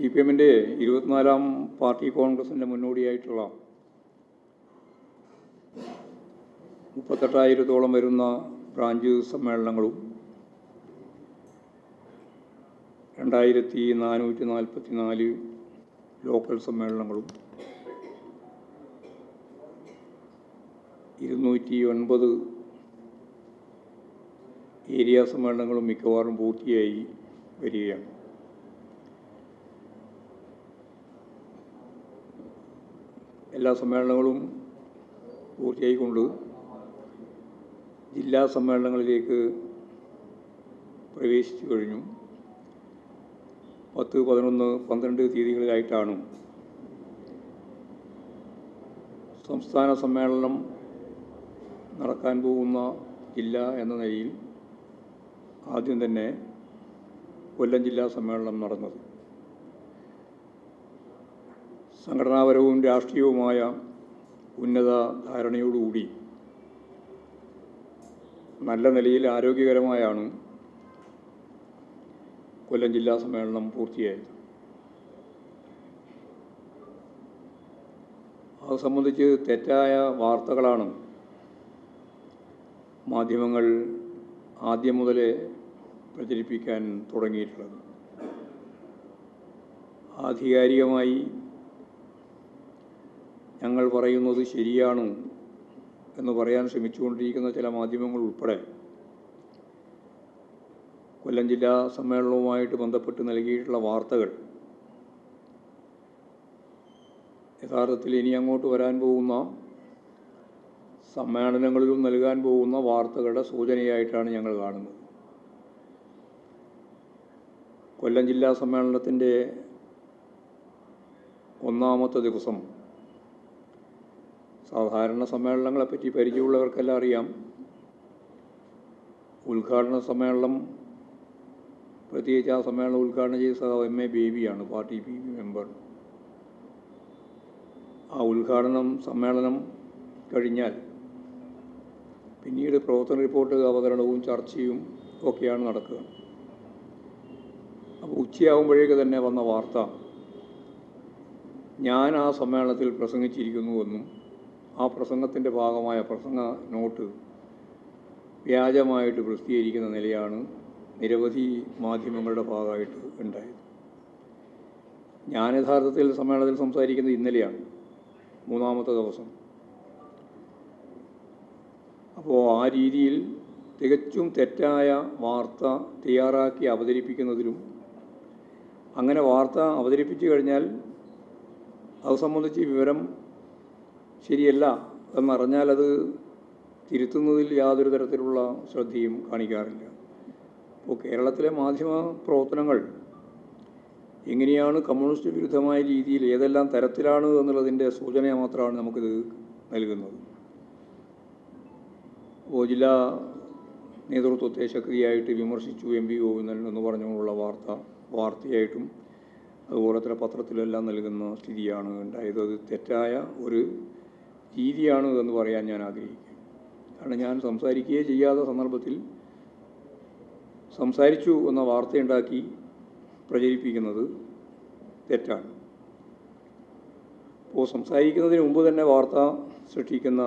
C P എമ്മിന്റെ ഇരുപത്തിനാലാം party കോൺഗ്രസിന്റെ മുന്നോടിയായിട്ടുള്ള മുപ്പത്തെട്ടായിരത്തോളം വരുന്ന ബ്രാഞ്ച് സമ്മേളനങ്ങളും രണ്ടായിരത്തി നാനൂറ്റി നാൽപ്പത്തി നാല് ലോക്കൽ സമ്മേളനങ്ങളും ഇരുന്നൂറ്റി ഒൻപത് ഏരിയ സമ്മേളനങ്ങളും മിക്കവാറും പൂർത്തിയായി വരികയാണ്. എല്ലാ സമ്മേളനങ്ങളും പൂർത്തിയായിക്കൊണ്ട് ജില്ലാ സമ്മേളനങ്ങളിലേക്ക് പ്രവേശിച്ചു കഴിഞ്ഞു. പത്ത് പതിനൊന്ന് പന്ത്രണ്ട് തീയതികളിലായിട്ടാണ് സംസ്ഥാന സമ്മേളനം നടക്കാൻ പോകുന്ന ജില്ല എന്ന നിലയിൽ ആദ്യം തന്നെ കൊല്ലം ജില്ലാ സമ്മേളനം നടന്നത്. സംഘടനാപരവും രാഷ്ട്രീയവുമായ ഉന്നത ധാരണയോടുകൂടി നല്ല നിലയിൽ ആരോഗ്യകരമായാണ് കൊല്ലം ജില്ലാ സമ്മേളനം പൂർത്തിയായത്. അത് സംബന്ധിച്ച് തെറ്റായ വാർത്തകളാണ് മാധ്യമങ്ങൾ ആദ്യം മുതലേ പ്രചരിപ്പിക്കാൻ തുടങ്ങിയിട്ടുള്ളത്. ആധികാരികമായി ഞങ്ങൾ പറയുന്നത് ശരിയാണ് എന്ന് പറയാൻ ശ്രമിച്ചുകൊണ്ടിരിക്കുന്ന ചില മാധ്യമങ്ങൾ ഉൾപ്പെടെ കൊല്ലം ജില്ലാ സമ്മേളനവുമായിട്ട് ബന്ധപ്പെട്ട് നൽകിയിട്ടുള്ള വാർത്തകൾ യഥാർത്ഥത്തിൽ ഇനി അങ്ങോട്ട് വരാൻ പോകുന്ന സമ്മേളനങ്ങളിലും നൽകാൻ പോകുന്ന വാർത്തകളുടെ സൂചനയായിട്ടാണ് ഞങ്ങൾ കാണുന്നത്. കൊല്ലം ജില്ലാ സമ്മേളനത്തിന്റെ ഒന്നാമത്തെ ദിവസം സാധാരണ സമ്മേളനങ്ങളെപ്പറ്റി പരിചയമുള്ളവർക്കെല്ലാം അറിയാം. ഉദ്ഘാടന സമ്മേളനം പ്രത്യേകിച്ച് ആ സമ്മേളനം ഉദ്ഘാടനം ചെയ്ത സഹ എം എ ബേബിയാണ് പാർട്ടി പി ബി മെമ്പർ. ആ ഉദ്ഘാടനം സമ്മേളനം കഴിഞ്ഞാൽ പിന്നീട് പ്രവർത്തന റിപ്പോർട്ട് അവതരണവും ചർച്ചയും ഒക്കെയാണ് നടക്കുക. അപ്പോൾ ഉച്ചയാകുമ്പോഴേക്ക് തന്നെ വന്ന വാർത്ത. ഞാൻ ആ സമ്മേളനത്തിൽ പ്രസംഗിച്ചിരിക്കുന്നുവെന്നും ആ പ്രസംഗത്തിന്റെ ഭാഗമായ പ്രസംഗ നോട്ട് വ്യാജമായിട്ട് പ്രസിദ്ധീകരിക്കുന്ന നിലയാണ് നിരവധി മാധ്യമങ്ങളുടെ ഭാഗമായിട്ട് ഉണ്ടായത്. ഞാൻ യഥാർത്ഥത്തിൽ സമ്മേളനത്തിൽ സംസാരിക്കുന്നത് ഇന്നലെയാണ് മൂന്നാമത്തെ ദിവസം. അപ്പോൾ ആ രീതിയിൽ തികച്ചും തെറ്റായ വാർത്ത തയ്യാറാക്കി അവതരിപ്പിക്കുന്നതിലും അങ്ങനെ വാർത്ത അവതരിപ്പിച്ചു കഴിഞ്ഞാൽ അത് സംബന്ധിച്ച് വിവരം ശരിയല്ല എന്നറിഞ്ഞാൽ അത് തിരുത്തുന്നതിൽ യാതൊരു തരത്തിലുള്ള ശ്രദ്ധയും കാണിക്കാറില്ല. അപ്പോൾ കേരളത്തിലെ മാധ്യമ പ്രവർത്തനങ്ങൾ എങ്ങനെയാണ് കമ്മ്യൂണിസ്റ്റ് വിരുദ്ധമായ രീതിയിൽ ഏതെല്ലാം തരത്തിലാണ് എന്നുള്ളതിന്റെ സൂചന മാത്രമാണ് നമുക്കിത് നൽകുന്നത്. ഓ ജില്ലാ നേതൃത്വത്തെ ശക്തിയായിട്ട് വിമർശിച്ചു എം പി ഗോവിന്ദൻ എന്ന് പറഞ്ഞുകൊണ്ടുള്ള വാർത്ത വാർത്തയായിട്ടും അതുപോലെ തന്നെ പത്രത്തിലെല്ലാം നൽകുന്ന സ്ഥിതിയാണ് ഉണ്ടായത്. അത് തെറ്റായ ഒരു രീതിയാണ് എന്ന് പറയാൻ ഞാൻ ആഗ്രഹിക്കും കാരണം ഞാൻ സംസാരിക്കുകയേ ചെയ്യാത്ത സന്ദർഭത്തിൽ സംസാരിച്ചു എന്ന വാർത്തയുണ്ടാക്കി പ്രചരിപ്പിക്കുന്നത് തെറ്റാണ്. അപ്പോൾ സംസാരിക്കുന്നതിന് മുമ്പ് തന്നെ വാർത്ത സൃഷ്ടിക്കുന്ന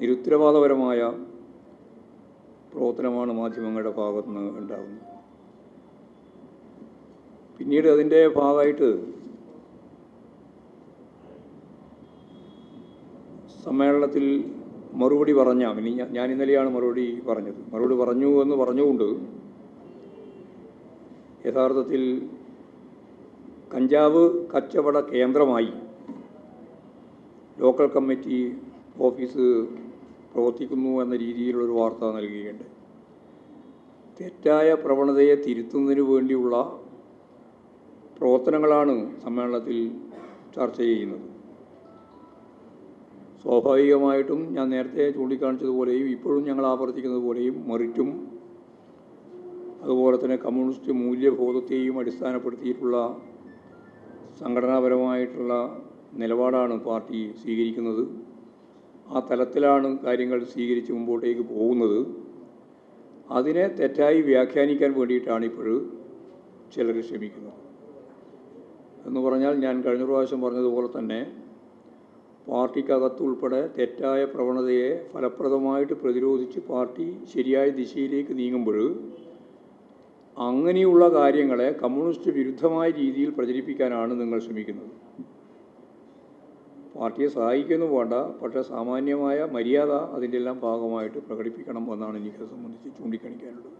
നിരുത്തരവാദപരമായ പ്രവർത്തനമാണ് മാധ്യമങ്ങളുടെ ഭാഗത്തുനിന്ന് ഉണ്ടാകുന്നത്. പിന്നീട് അതിന്റെ ഭാഗമായിട്ട് സമ്മേളനത്തിൽ മറുപടി പറഞ്ഞ ഇനി ഞാൻ- ഇന്നലെയാണ് മറുപടി പറഞ്ഞത്. മറുപടി പറഞ്ഞു എന്ന് പറഞ്ഞുകൊണ്ട് യഥാർത്ഥത്തിൽ കഞ്ചാവ് കച്ചവട കേന്ദ്രമായി ലോക്കൽ കമ്മിറ്റി ഓഫീസ് പ്രവർത്തിക്കുന്നു എന്ന രീതിയിലുള്ളൊരു വാർത്ത നൽകുകയുണ്ട് തെറ്റായ പ്രവണതയെ തിരുത്തുന്നതിന് വേണ്ടിയുള്ള പ്രവർത്തനങ്ങളാണ് സമ്മേളനത്തിൽ ചർച്ച ചെയ്യുന്നത്. സ്വാഭാവികമായിട്ടും ഞാൻ നേരത്തെ ചൂണ്ടിക്കാണിച്ചതുപോലെയും ഇപ്പോഴും ഞങ്ങൾ ആവർത്തിക്കുന്നത് പോലെയും മെറിറ്റും അതുപോലെ തന്നെ കമ്മ്യൂണിസ്റ്റ് മൂല്യബോധത്തെയും അടിസ്ഥാനപ്പെടുത്തിയിട്ടുള്ള സംഘടനാപരമായിട്ടുള്ള നിലപാടാണ് പാർട്ടി സ്വീകരിക്കുന്നത്. ആ തലത്തിലാണ് കാര്യങ്ങൾ സ്വീകരിച്ച് മുമ്പോട്ടേക്ക് പോകുന്നത്. അതിനെ തെറ്റായി വ്യാഖ്യാനിക്കാൻ വേണ്ടിയിട്ടാണ് ഇപ്പോൾ ചിലർ ശ്രമിക്കുന്നത്. എന്ന് പറഞ്ഞാൽ ഞാൻ കഴിഞ്ഞ പ്രാവശ്യം പറഞ്ഞതുപോലെ തന്നെ പാർട്ടിക്കകത്ത് ഉൾപ്പെടെ തെറ്റായ പ്രവണതയെ ഫലപ്രദമായിട്ട് പ്രതിരോധിച്ച് പാർട്ടി ശരിയായ ദിശയിലേക്ക് നീങ്ങുമ്പോൾ അങ്ങനെയുള്ള കാര്യങ്ങളെ കമ്മ്യൂണിസ്റ്റ് വിരുദ്ധമായ രീതിയിൽ പ്രചരിപ്പിക്കാനാണ് നിങ്ങൾ ശ്രമിക്കുന്നത്. പാർട്ടിയെ സഹായിക്കുന്നു വേണ്ട പക്ഷേ സാമാന്യമായ മര്യാദ അതിന്റെ എല്ലാം ഭാഗമായിട്ട് പ്രകടിപ്പിക്കണം എന്നാണ് എനിക്കത് സംബന്ധിച്ച് ചൂണ്ടിക്കാണിക്കാനുള്ളത്.